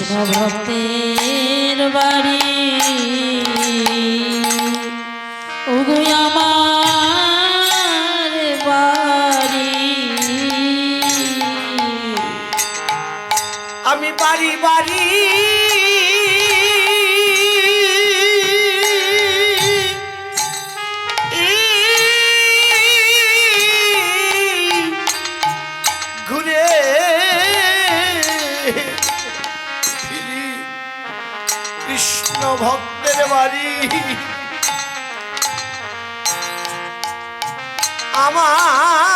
কৃষ্ণ ভক্তের বাড়ি বাড়ি। আমি বাড়ি বাড়ি বাড়ি। আমার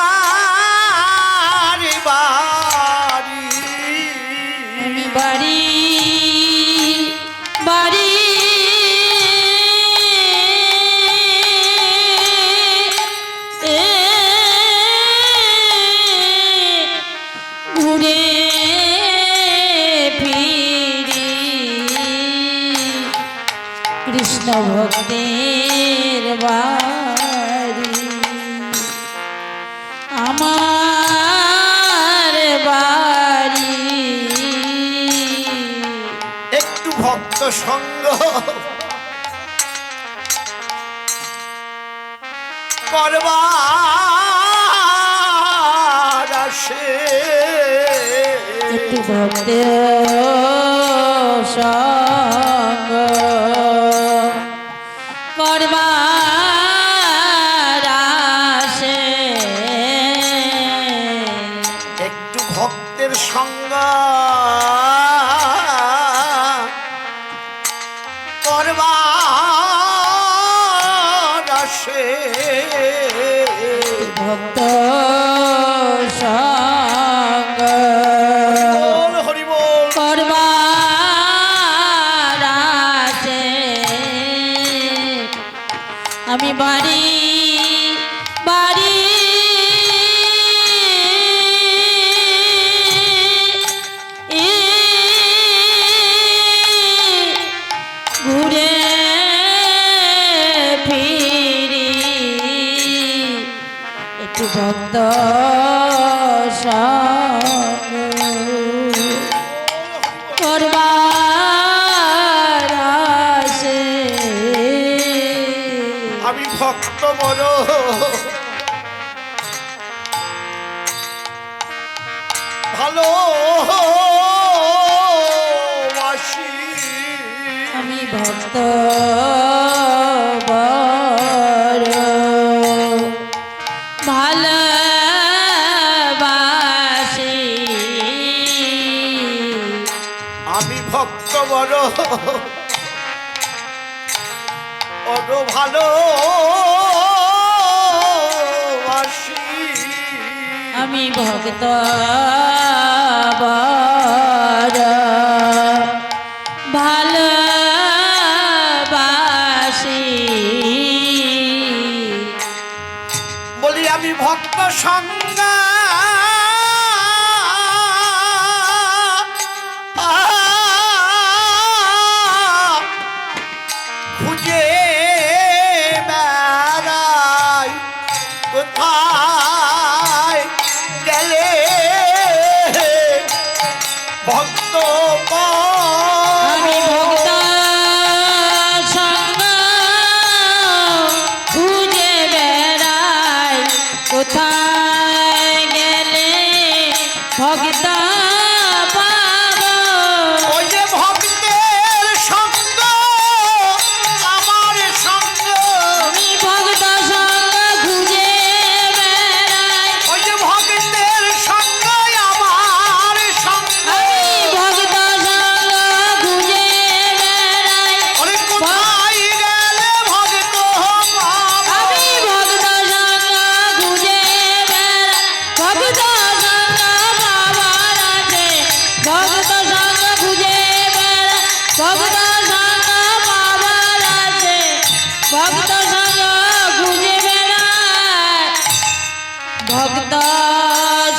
সঙ্গ। করবার আসে। সঙ্গ। ভক্ত আমি ভক্ত ভালো বাসি আমি ভক্ত আমি ভক্ত বড়। বড় ভালো আমি ভক্ত বড়। ভালোবাসি। বলি আমি ভক্ত সঙ্গ। ভক্ত আমি ভক্ত সঙ্গ খুঁজে বেড়াই ভক্ত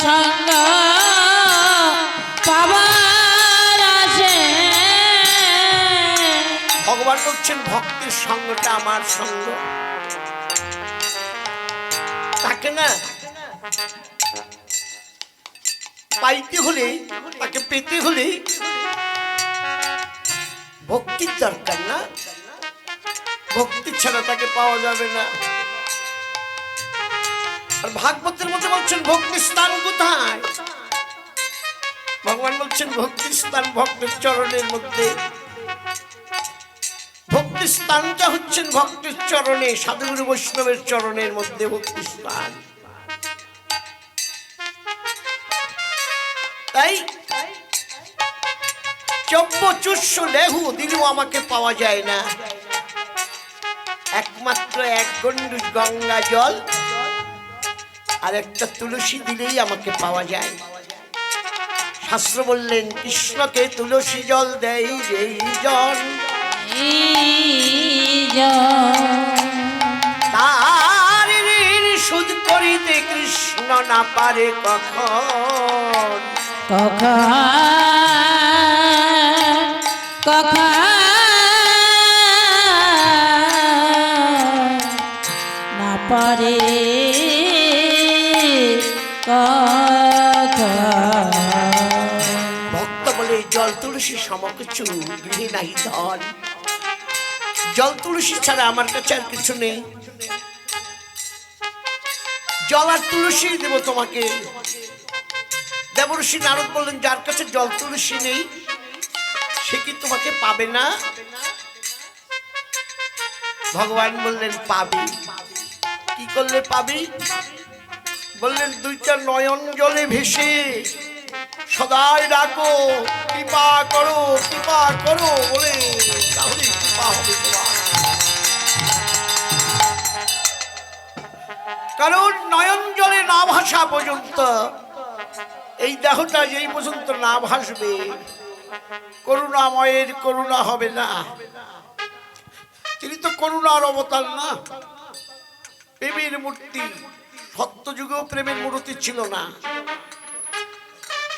সঙ্গ পাবার আছে ভগবান বলছেন, ভক্তের সঙ্গটা আমার সঙ্গ। তাকে না পাইতে হলে, তাকে পেতে হলে ভক্তির দরকার না। ভক্তি ছাড়া তাকে পাওয়া যাবে না। আর ভাগবতের মধ্যে বলছেন ভক্তি স্থান কোথায়? ভগবান বলছেন ভক্তি স্থান ভক্তের চরণের মধ্যে। ভক্তি স্থানটা হচ্ছেন ভক্তের চরণে, সাধুগুরু বৈষ্ণবের চরণের মধ্যে ভক্তি স্থান। তাই চব্য চুষ্য লেহু দিলেও আমাকে পাওয়া যায় না। একমাত্র এক গন্ডু গঙ্গা জল আর একটা তুলসী দিলেই আমাকে পাওয়া যায়। শাস্ত্র বললেন, কৃষ্ণকে তুলসী জল দেয় যেই জন। তার ঋণ সুদ করিতে কৃষ্ণ না পারে কখন? কখন? গৃহে নাহি ধন জল তুলসী ছাড়া আমার কাছে আর কিছু নেই। জল আর তুলসী দেব তোমাকে। নারদ বললেন, যার কাছে জল তুলসী নেই, সে কি তোমাকে পাবে না? ভগবান বললেন, পাবি। কি করলে পাবি? বললেন, দুইটা নয়ন জলে ভেসে সদাই ডাকো, কৃপা করো কৃপা করো বলে তাহলে কৃপা হবে কারণ নয়ন জলে না ভাসা পর্যন্ত এই দেহটা যেই পর্যন্ত না ভাসবে, করুণাময়ের করুণা হবে না। তিনি তো করুণার অবতার না। প্রেমের মূর্তি সত্যযুগেও প্রেমের মূর্তি ছিল না।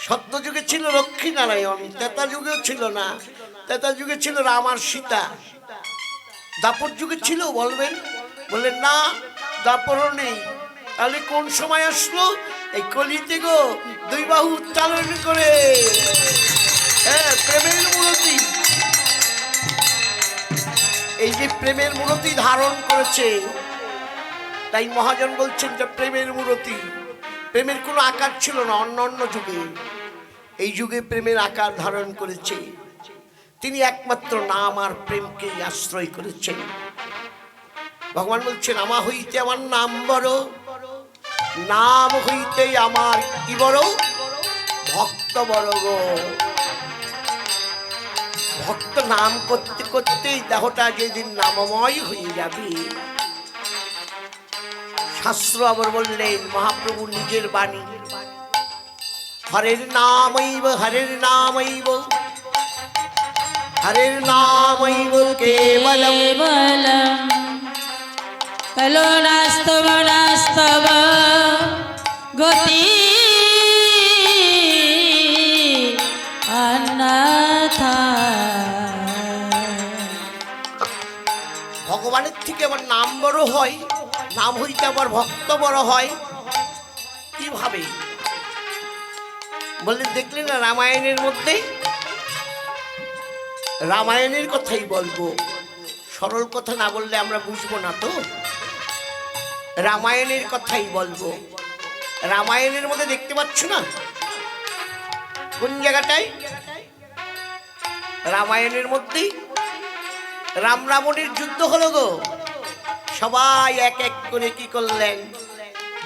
সত্য যুগে ছিল লক্ষ্মী নারায়ণ তেতা যুগেও ছিল না। তেতা যুগে ছিল রাম আর সীতা। দাপর যুগে ছিল বলবেন? বললেন, না দাপরও নেই। তাহলে কোন সময় আসলো? এই কলিতে গো, দুই বাহু উত্তালন করে। হ্যাঁ প্রেমের মূর্তি এই যে প্রেমের মূর্তি ধারণ করেছে, তাই মহাজন বলছেন যে প্রেমের মূর্তি প্রেমের কোনো আকার ছিল না, অন্য অন্য যুগে। এই যুগে প্রেমের আকার ধারণ করেছে। তিনি একমাত্র নাম আর প্রেমকে আশ্রয় করেছেন। ভগবান বলছেন, আমা হইতে আমার নাম বড়, নাম হইতে আমার কি বড়? ভক্ত বড় গো। ভক্ত নাম করতে করতেই দেহটা যেদিন নামময় হয়ে যাবে। শাস্ত্র আবার বললেন, মহাপ্রভু নিজের বাণী হরের নামৈব হরের নামৈব হরের নামৈব কেবলম কলো নাস্তব নাস্তব গতি ভগবানের থেকে আবার নাম বড় হয় নাম হইতে আবার ভক্ত বড় হয় কীভাবে বললেন দেখলেন না রামায়ণের মধ্যে? রামায়ণের কথাই বলব। সরল কথা না বললে আমরা বুঝব না তো। রামায়ণের কথাই বলব। রামায়ণের মধ্যে দেখতে পাচ্ছ না? কোন জায়গাটায়? রামায়ণের মধ্যেই রাম রাবণের যুদ্ধ হলো গো। সবাই এক এক করে কি করলেন?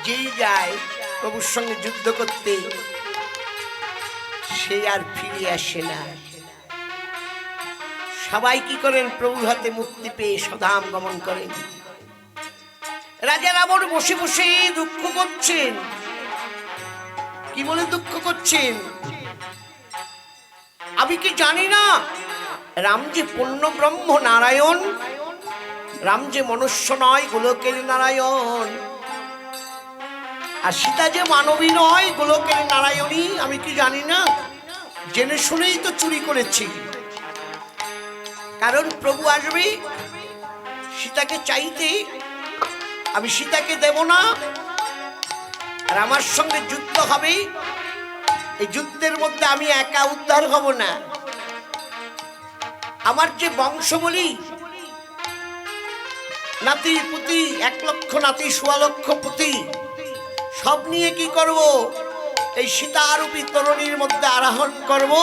যেই যায় প্রভুর সঙ্গে যুদ্ধ করতে। সে আর ফিরে আসে না। সবাই কি করেন? প্রভুর হাতে মুক্তি পেয়ে সদাম গমন করেন। রাজা রাবণ বসে বসে দুঃখ করছেন। কি বলে দুঃখ করছেন? আমি কি জানি না? রাম যে পূর্ণ ব্রহ্ম নারায়ণ, রাম যে মনুষ্য নয় গোলকের নারায়ণ। আর সীতা যে মানবী নয় গোলকের নারায়ণী, আমি কি জানি না? জেনে শুনেই তো চুরি করেছি। কারণ প্রভু আসবে, সীতাকে চাইতে আমি সীতাকে দেব না। আর আমার সঙ্গে যুদ্ধ হবে, এই যুদ্ধের মধ্যে আমি একা উদ্ধার হব না। আমার যে বংশ বলি নাতি, পুতি, এক লক্ষ নাতি, সোয়া লক্ষ পুতি, সব নিয়ে কি করব? এই সীতারূপী তরণীর মধ্যে আরোহণ করব।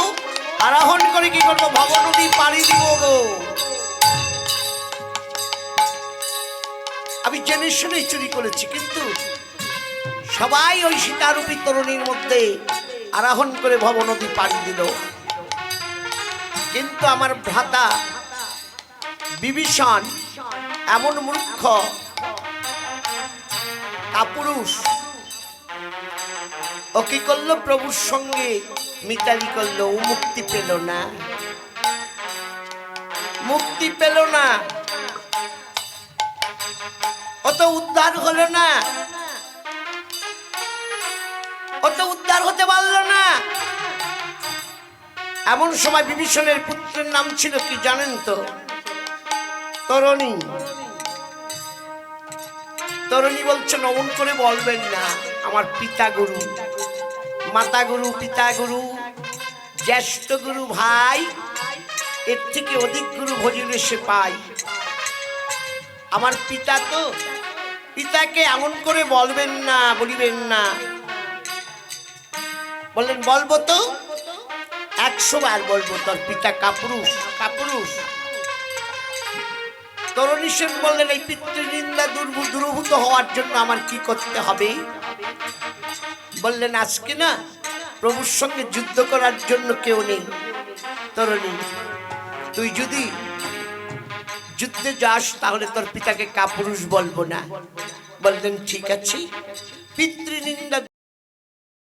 আরোহণ করে কি করব? ভবনদী পাড়ি দিব গো। আমি জেনে শুনে চুরি করেছি, কিন্তু সবাই ওই সীতারূপী তরুণীর মধ্যে আরোহণ করে ভবনদী পাড়ি দিল। কিন্তু আমার ভ্রাতা বিভীষণ, এমন মূর্খ কাপুরুষ ও কি করল প্রভুর সঙ্গে? মিতালি করল, ও মুক্তি পেল না। মুক্তি পেল না। অত উদ্ধার হলো না। অত উদ্ধার হতে পারল না। এমন সময় বিভীষণের পুত্রের নাম ছিল কি জানেন তো? তরণী। তরণী বলছে নমন করে বলবেন না, আমার পিতা গুরু। মাতা গুরু, পিতা গুরু, জ্যেষ্ঠ গুরু ভাই, এর থেকে অধিক গুরু ভজিলে সে পাই। আমার পিতা তো পিতাকে এমন করে বলবেন না, বলিবেন না। বললেন, বলব তো? একশো বার বলব, তোর পিতা কাপুরুষ কাপুরুষ। তরুণী বললেন, এই পিতৃনিন্দা দুর্ভূ দুর্ভূত হওয়ার জন্য আমার কি করতে হবে? বললেন, আজকে না প্রভুর সঙ্গে যুদ্ধ করার জন্য কেউ নেই তরুণী তুই যদি যুদ্ধে যাস, তাহলে তোর পিতাকে কাপুরুষ বলব না। বললেন, ঠিক আছে। পিতৃনিন্দা